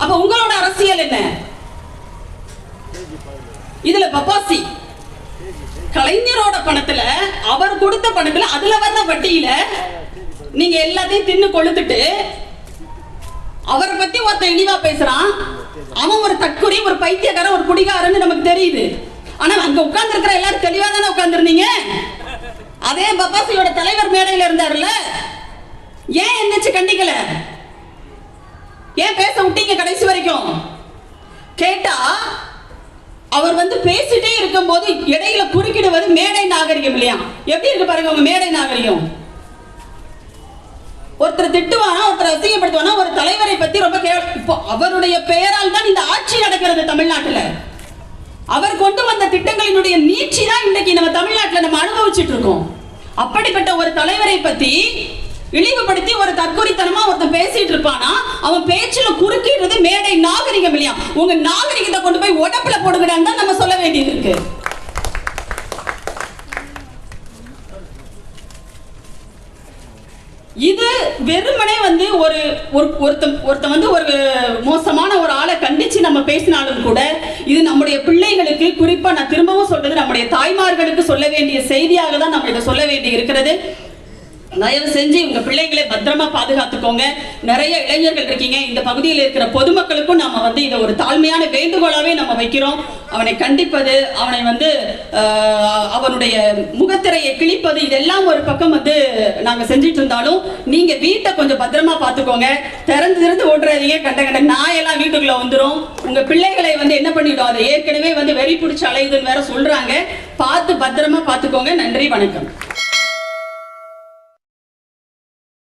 அப்ப உங்களோட அரசியல் என்ன? இதுல பப்பாசி. கலைஞரோட பணத்துல அவர் கொடுத்த பணத்துல அதுல வந்த வட்டியில நீங்க எல்லாத்தையும் தின்னு கொளுத்துட்டு அவரை பத்தி ஒருத்தன் இழிவா பேசுறான். அவன் ஒரு தற்கொலை ஒரு பைத்தியக்காரன் ஒரு குடிகாரன்னு நமக்கு தெரியுது. ஆனா அங்க உட்கார்ந்து இருக்கிற எல்லாரும் தெளிவா தானே உட்கார்ந்துருந்தீங்க? அதே பப்பாசியோட தலைவர் மேடையில இருந்தாருல்ல? ஏன் என்னச்சு கண்டிக்கல? ஏன் விட்டீங்க கடைசி வரைக்கும். கேட்டா அவர் வந்து பேசிட்டே இருக்கும் போது இடையில குறுக்கிடுவது மேடை நாகரிகம் இல்லையா? எப்படி இருக்கு பாருங்க உங்க மேடை நாகரிகம்? ஒருத்தர் திட்டுவானா ஒருத்தர் அசிங்கப்படுத்துவானா ஒரு தலைவரை பத்தி ரொம்ப இப்போ அவருடைய பெயரால் தான் இந்த ஆட்சி நடக்கிறது தமிழ்நாட்டுல. அவர் கொண்டு வந்த திட்டங்களினுடைய நீட்சி தான் இன்னைக்கு நம்ம தமிழ்நாட்டுல நம்ம அனுபவிச்சுட்டு இருக்கோம். அப்படிப்பட்ட ஒரு தலைவரை பத்தி இழிவுபடுத்தி ஒரு தற்கொலைத்தனமா ஒருத்தன் பேசிட்டு இருப்பானா? அவன் பேச்சுல குறுக்கிடுறது மேடை நாகரிகம் இல்லையா? உங்க நாகரிகத்தை கொண்டு போய் உடப்புல போடுங்கடான்னு தான் நம்ம சொல்ல வேண்டியது இருக்கு. இது வெறுமனே வந்து ஒரு ஒரு ஒருத்தன் ஒருத்தன் வந்து ஒரு மோசமான ஒரு ஆளை கண்டிச்சு நம்ம பேசினாலும் கூட இது நம்முடைய பிள்ளைகளுக்கு குறிப்பா நான் திரும்பவும் சொல்றது நம்முடைய தாய்மார்களுக்கு சொல்ல வேண்டிய செய்தியாக தான் நம்ம இதை சொல்ல வேண்டி இருக்கிறது. தயவு செஞ்சு உங்க பிள்ளைகளை பத்திரமா பாதுகாத்துக்கோங்க. நிறைய இளைஞர்கள் இருக்கீங்க. இந்த பகுதியில் இருக்கிற பொதுமக்களுக்கும் நம்ம வந்து இதை ஒரு தாழ்மையான வேண்டுகோளாவே நம்ம வைக்கிறோம். அவனை கண்டிப்பது அவனை வந்து அவனுடைய முகத்திரையை கிழிப்பது இதெல்லாம் ஒரு பக்கம் வந்து நாங்க செஞ்சிட்டு இருந்தாலும் நீங்க வீட்டை கொஞ்சம் பத்திரமா பாத்துக்கோங்க திறந்து திறந்து ஓட்டுறாதீங்க. கண்ட கண்ட நாயெல்லாம் வீட்டுக்குள்ள வந்துடும் உங்க பிள்ளைகளை வந்து என்ன பண்ணிடும் அதை ஏற்கனவே வந்து வெறி பிடிச்சி அலையுதுன்னு வேற சொல்றாங்க. பார்த்து பத்திரமா பாத்துக்கோங்க நன்றி வணக்கம்.